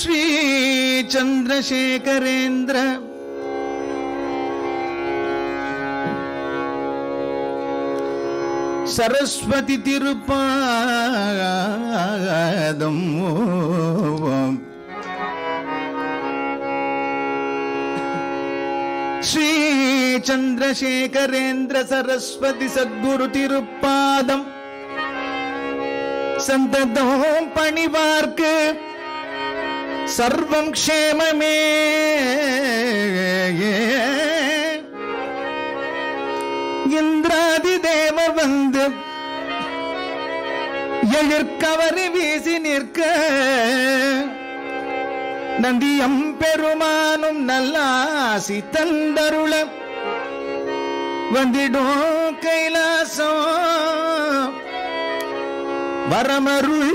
ஸ்ரீ சந்திரசேகரேந்திர சரஸ்வதி திருப்பாதம் ஸ்ரீ சந்திரசேகரேந்திர சரஸ்வதி சத்குரு திருப்பாதம். சந்ததம் பணிவார்க்கு சர்வம் க்ஷேமமே. இந்திராதி தேவ வந்து எழிற்கவரி வீசி நிற்க. நந்தியம் பெருமானும் நல்லாசி தந்தருள. வந்திடும் கைலாசம். வரமருள்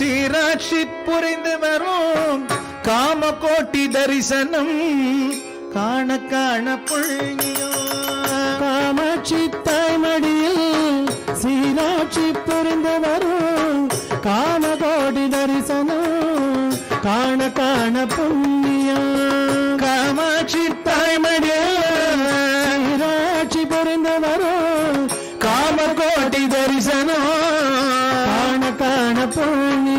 சீராட்சி புரிந்து வரும் காமகோட்டி தரிசனம் காண காண புள்ளியோ. காமாட்சி தாய்மடியில் சீராட்சி புரிந்து வரும் காமகோடி தரிசனம் காண காண புண்ணியம் காமாட்சி தாய்மடியில் சீராட்சி புரிந்து வரும் காமகோட்டி தரிசனம் காண காண புண்ணியம்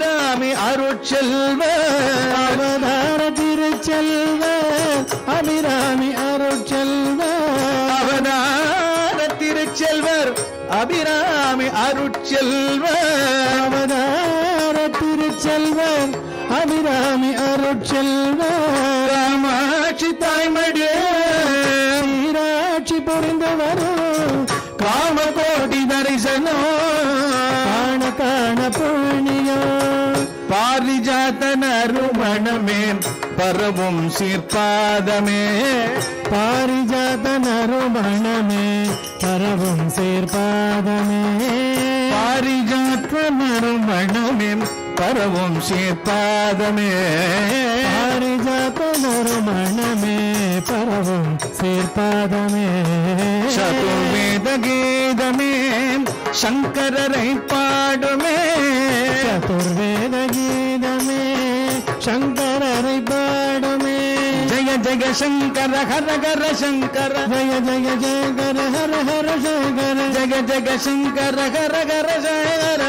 அபிராமி அருட்செல்வர் அவதார திருச்செல்வ அபிராமி அருட்செல்வ. அவதார திருச்செல்வர் அபிராமி அருட்செல்வர் அவதார திருச்செல்வன் அபிராமி அருட்செல்வ. காமாட்சி தாய்மடியே புரிந்து வரும் காமகோடி தரிசனம் பாரிஜாத நறுமணமே பரவும் சீர்பாதமே. பாரிஜாத நறுமணமே பரவும் சீர்பாதமே. பாரிஜாத நறுமணமே பரவும் சீர்பாதமே. பாரிஜாத நறுமணமே பரவும் சீர்பாதமே. சதுர்வேத கீதமே சங்கரரை பாடுமே. சதுர்வேத கீதமே சங்கரரை பாடுமே ஜெய ஜெய சங்கர ஹர ஹர சங்கர ஜய ஜய ஜயகர ஹர ஹர சங்கர ஜெய ஜெய சங்கர ஹர ஹர சங்கர